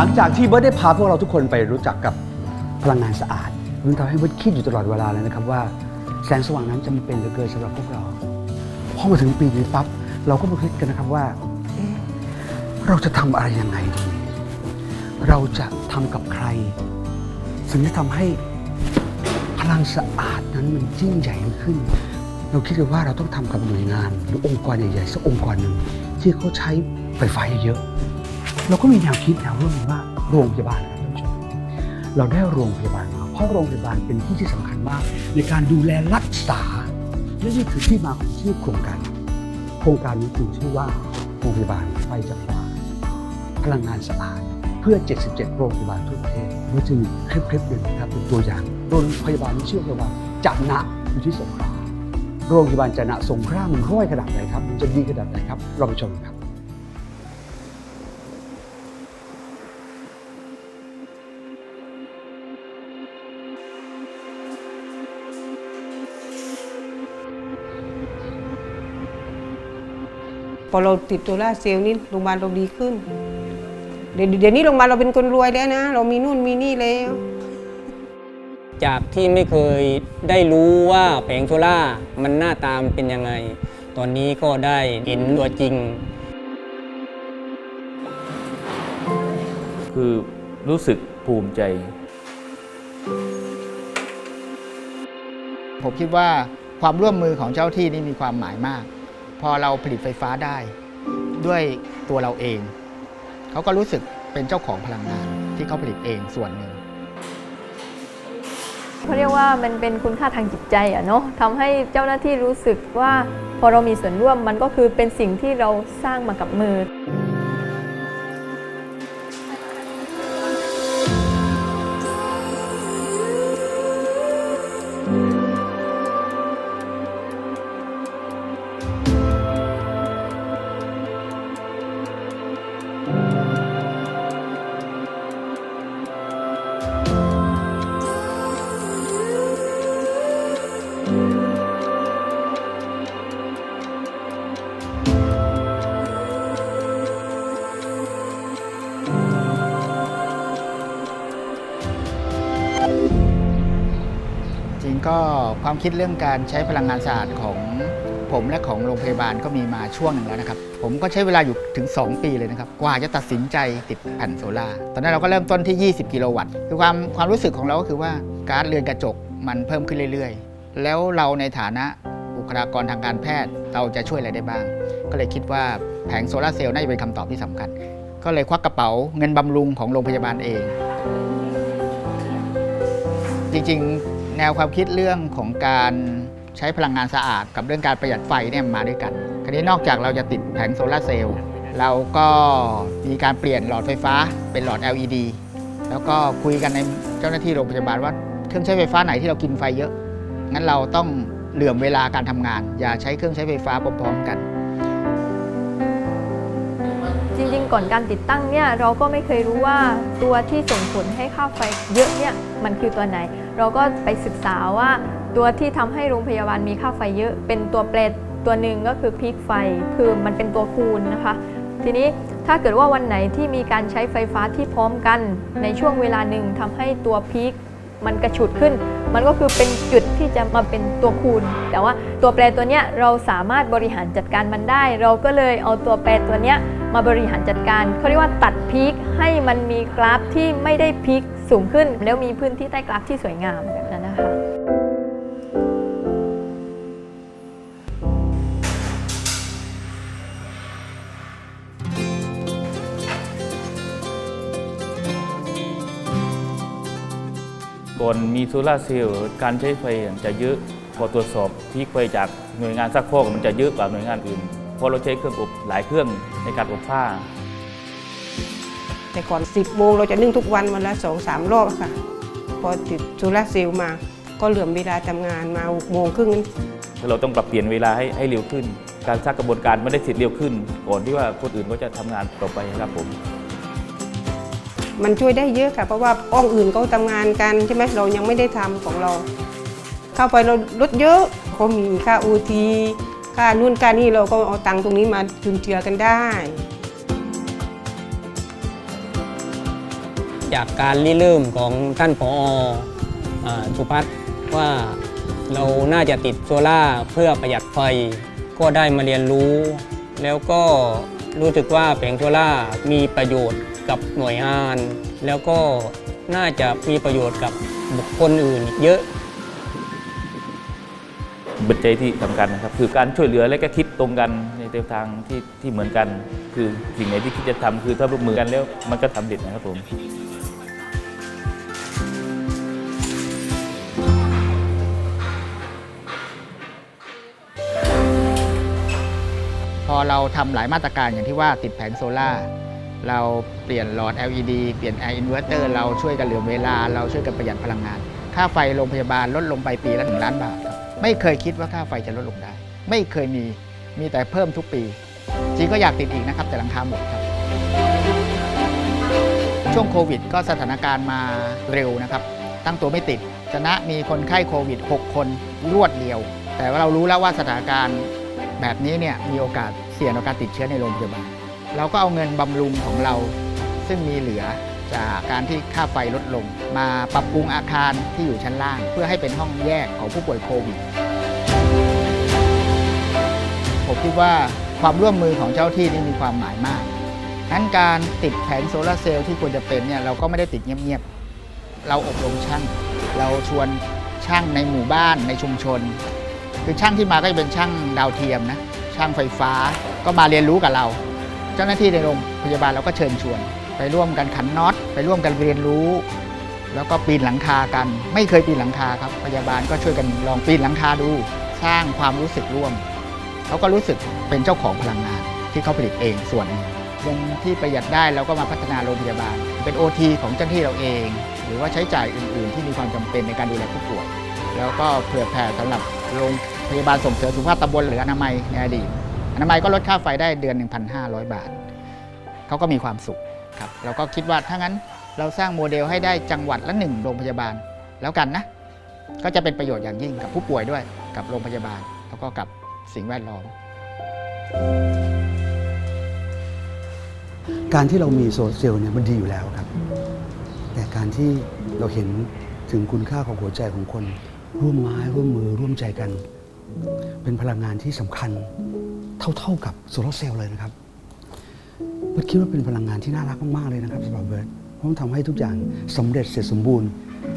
หลังจากที่เบิร์ตได้พาพวกเราทุกคนไปรู้จักกับพลังงานสะอาดมันทำให้เบิร์ตคิดอยู่ตลอดเวลาเลยนะครับว่าแสงสว่างนั้นจำเป็นเหลือเกินสำหรับพวกเราพอมาถึงปีนี้ปั๊บเราก็มาคิดกันนะครับว่าเอ๊ะเราจะทำอะไรยังไงดี เราจะทำกับใครสิ่งที่ทำให้พลังสะอาดนั้นมันยิ่งใหญ่ขึ้น เราคิดกันว่าเราต้องทำกับหน่วยงาน หรือองค์กรใหญ่ๆสักองค์กรหนึ่งที่เขาใช้ไฟฟ้าเยอะ เราก็มีแนวคิดแนวร่วมว่าโรงพยาบาลนะครับท่านผู้ชมเราได้โรงพยาบาลมาเพราะโรงพยาบาลเป็นที่ที่สำคัญมาก ในการดูแลรักษาและนี่คือที่มาของชื่อโครงการ โครงการนี้คือชื่อว่าโรงพยาบาลไฟจากฟ้าพลังงานสะอาดเพื่อ 77 โรงพยาบาลทั่วประเทศมันจะมีคลิปคลิปหนึ่งนะครับเป็นตัวอย่าง โรงพยาบาลที่ชื่อว่าจะนะอยู่ที่สงขลาโรงพยาบาลจะนะสงขลามันร้อยขนาดไหนครับมันจะดีขนาดไหนครับเราไปชมกันครับ พอเราติดตัวล่าร์เซลล์นี่โรงพยาบาลเราดีขึ้น เดี๋ยวเดี๋ยวนี้โรงพยาบาลเราเป็นคนรวยแล้วนะ เรามีนู่นมีนี่แล้วจากที่ไม่เคยได้รู้ว่าแผงโซล่าร์มันหน้าตามนเป็นยังไง ตอนนี้ก็ได้เห็นตัวจริง คือรู้สึกภูมิใจ ผมคิดว่าความร่วมมือของเจ้าที่นี่มีความหมายมาก พอเราผลิตไฟฟ้าได้ ด้วยตัวเราเอง เขาก็รู้สึกเป็นเจ้าของพลังงานที่เขาผลิตเองส่วนหนึ่งเขาเรียกว่ามันเป็นคุณค่าทางจิตใจอะเนาะทำให้เจ้าหน้าที่รู้สึกว่าพอเรามีส่วนร่วมมันก็คือเป็นสิ่งที่เราสร้างมากับมือ ความคิดเรื่องการใช้พลังงานสะอาดของผมและของโรงพยาบาลก็มีมาช่วงหนึ่งแล้วนะครับ ผมก็ใช้เวลาอยู่ถึง 2 ปีเลยนะครับ กว่าจะตัดสินใจติดแผ่นโซลาตอนนั้นเราก็เริ่มต้นที่ 20 กิโลวัตต์ คือความความรู้สึกของเราก็คือว่าการเรือนกระจกมันเพิ่มขึ้นเรื่อยๆ แล้วเราในฐานะบุคลากรทางการแพทย์เราจะช่วยอะไรได้บ้าง ก็เลยคิดว่าแผงโซลาเซลล์น่าจะเป็นคำตอบที่สำคัญ ก็เลยควักกระเป๋าเงินบำรุงของโรงพยาบาลเอง จริงๆ แนวความคิดเรื่องของการใช้พลังงานสะอาด กับเรื่องการประหยัดไฟเนี่ยมาด้วยกัน คราวนี้นอกจากเราจะติดแผงโซลาร์เซลล์เราก็มีการเปลี่ยนหลอดไฟฟ้าเป็นหลอด LED แล้วก็คุยกันในเจ้าหน้าที่โรงพยาบาลว่าเครื่องใช้ไฟฟ้าไหนที่เรากินไฟเยอะ งั้นเราต้องเหลื่อมเวลาการทำงาน อย่าใช้เครื่องใช้ไฟฟ้าพร้อมๆกัน จริงๆ ก่อนการติดตั้งเนี่ยเราก็ไม่เคยรู้ว่าตัวที่ส่งผลให้ค่าไฟเยอะเนี่ยมันคือตัวไหน เราก็ไปศึกษาว่าตัวที่ทำให้โรงพยาบาลมีค่าไฟเยอะ เป็นตัวเปรตตัวหนึ่งก็คือพีคไฟ คือมันเป็นตัวคูณนะคะ ทีนี้ถ้าเกิดว่าวันไหนที่มีการใช้ไฟฟ้าที่พร้อมกันในช่วงเวลาหนึ่งทำให้ตัวพีคมันกระฉุดขึ้น มันก็คือเป็นจุดที่จะมาเป็นตัวคูณ แต่ว่าตัวแปรตัวเนี้ยเราสามารถบริหารจัดการมันได้ เราก็เลยเอาตัวแปรตัวเนี้ยมาบริหารจัดการเขาเรียกว่าตัดพีคให้มันมีกราฟที่ไม่ได้พีค สูงขึ้นแล้วมีพื้นที่ใต้กราฟที่สวยงามแบบนั้นนะคะก่อนมีโซลาร์เซลล์การใช้ไฟจะเยอะพอตรวจสอบที่ไฟจากหน่วยงานซักฟอกมันจะเยอะกว่าหน่วยงานอื่นเพราะเราใช้เครื่องอบหลายเครื่องในการอบผ้า แต่ก่อน 10โมงเราจะนึ่งทุกวันวันละสองสามรอบอะค่ะ พอติดโซลาร์เซลล์มาก็เหลื่อมเวลาทำงานมา6โมงครึ่งเราต้องปรับเปลี่ยนเวลาให้ให้เร็วขึ้น การสร้างกระบวนการไม่ได้เสร็จเร็วขึ้น ก่อนที่ว่าคนอื่นก็จะทำงานต่อไปครับผมมันช่วยได้เยอะค่ะ เพราะว่าอ้องอื่นเขาทำงานกันใช่ไหมเรายังไม่ได้ทำของเรา เข้าไปเราลดเยอะเขามีค่าโอทีค่านู่นค่านี่เราก็เอาตังค์ตรงนี้มาจุนเจือกันได้ จากการริเริ่มของท่านผออสุพัฒน์ว่าเราน่าจะติดโซล่าเพื่อประหยัดไฟ ก็ได้มาเรียนรู้ แล้วก็รู้สึกว่าแผงโซล่ามีประโยชน์กับหน่วยงาน แล้วก็น่าจะมีประโยชน์กับบุคคลอื่นอีกเยอะบัจจัยที่สำคัญนะครับ คือการช่วยเหลือและก็คิดตรงกันในแนวทางที่ที่เหมือนกัน คือสิ่งไหนที่คิดจะทำคือถ้าร่วมมือกันแล้วมันก็สำเร็จนะครับผม เราทำหลายมาตรการอย่างที่ว่าติดแผงโซล่าร์เราเปลี่ยนหลอด LED เปลี่ยนแอร์อินเวอร์เตอร์เราช่วยกันเหลือเวลา เราช่วยกันประหยัดพลังงาน ค่าไฟโรงพยาบาลลดลงไปปีละหนึ่งล้านบาทครับไม่เคยคิดว่าค่าไฟจะลดลงได้ ไม่เคยมีมีแต่เพิ่มทุกปีจริงก็อยากติดอีกนะครับ แต่หลังคาหมดครับ ช่วงโควิด ก็สถานการณ์มาเร็วนะครับ ตั้งตัวไม่ติดชนะมีคนไข้โควิด 6 คนรวดเดียว แต่ว่าเรารู้แล้วว่าสถานการณ์แบบนี้เนี่ยมีโอกาส เสี่ยงต่อการติดเชื้อในโรงพยาบาล เราก็เอาเงินบำรุงของเรา ซึ่งมีเหลือจากการที่ค่าไฟลดลง มาปรับปรุงอาคารที่อยู่ชั้นล่าง เพื่อให้เป็นห้องแยกของผู้ป่วยโควิดผมคิดว่าความร่วมมือของเจ้าที่นี่มีความหมายมากงั้นการติดแผงโซลาร์เซลล์ที่ควรจะเป็นเนี่ยเราก็ไม่ได้ติดเงียบๆ เราอบรมช่าง เราชวนช่างในหมู่บ้านในชุมชน คือช่างที่มาก็จะเป็นช่างดาวเทียมนะ ช่างไฟฟ้า ก็มาเรียนรู้กับเรา เจ้าหน้าที่ในโรงพยาบาลเราก็เชิญชวน ไปร่วมกันขันน็อต ไปร่วมกันเรียนรู้ แล้วก็ปีนหลังคากัน ไม่เคยปีนหลังคาครับพยาบาลก็ช่วยกันลองปีนหลังคาดู สร้างความรู้สึกร่วมเขาก็รู้สึกเป็นเจ้าของพลังงานที่เขาผลิตเองส่วนเงินที่ประหยัดได้เราก็มาพัฒนาโรงพยาบาล เป็น OT ของเจ้าหน้าที่เราเอง หรือว่าใช้จ่ายอื่น ๆ ที่มีความจำเป็นในการดูแลผู้ป่วยแล้วก็เผื่อแผ่สำหรับโรง พยาบาลส่งเสริมสุขภาพตำบลหรืออนามัยในอดีตอนามัยก็ลดค่าไฟได้เดือน 1,500 บาท เขาก็มีความสุขครับเราก็คิดว่าถ้างั้นเราสร้างโมเดลให้ได้จังหวัดละหนึ่งโรงพยาบาลแล้วกันนะ ก็จะเป็นประโยชน์อย่างยิ่งกับผู้ป่วยด้วยกับโรงพยาบาล แล้วก็กับสิ่งแวดล้อม การที่เรามีโซลาร์เซลล์เนี่ยมันดีอยู่แล้วครับ แต่การที่เราเห็นถึงคุณค่าของหัวใจของคน ร่วมไม้ร่วมมือร่วมใจกัน เป็นพลังงานที่สำคัญเท่าๆกับโซลาร์เซลล์เลยนะครับเบิร์ตคิดว่าเป็นพลังงานที่น่ารักมากๆเลยนะครับสำหรับเบิร์ตเพราะมันทำให้ทุกอย่างสำเร็จเสร็จสมบูรณ์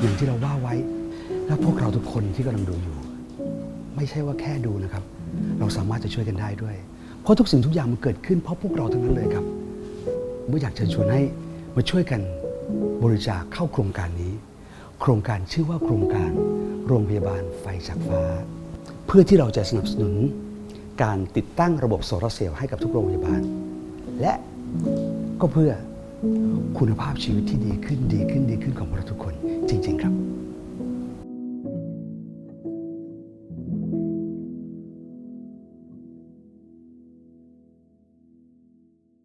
อย่างที่เราว่าไว้ และพวกเราทุกคนที่กำลังดูอยู่ ไม่ใช่ว่าแค่ดูนะครับ เราสามารถจะช่วยกันได้ด้วย เพราะทุกสิ่งทุกอย่างมันเกิดขึ้นเพราะพวกเราทั้งนั้นเลยครับเมื่ออยากเชิญชวนให้มาช่วยกันบริจาคเข้าโครงการนี้ โครงการชื่อว่าโครงการโรงพยาบาลไฟจากฟ้า พื่อที่เราจะสนับสนุนการติดตั้งระบบโซลาร์เซลล์ให้กับทุกโรงพยาบาล และก็เพื่อคุณภาพชีวิตที่ดีขึ้นดีขึ้นดีขึ้นของพวกเราทุกคนจริง ๆ ครับ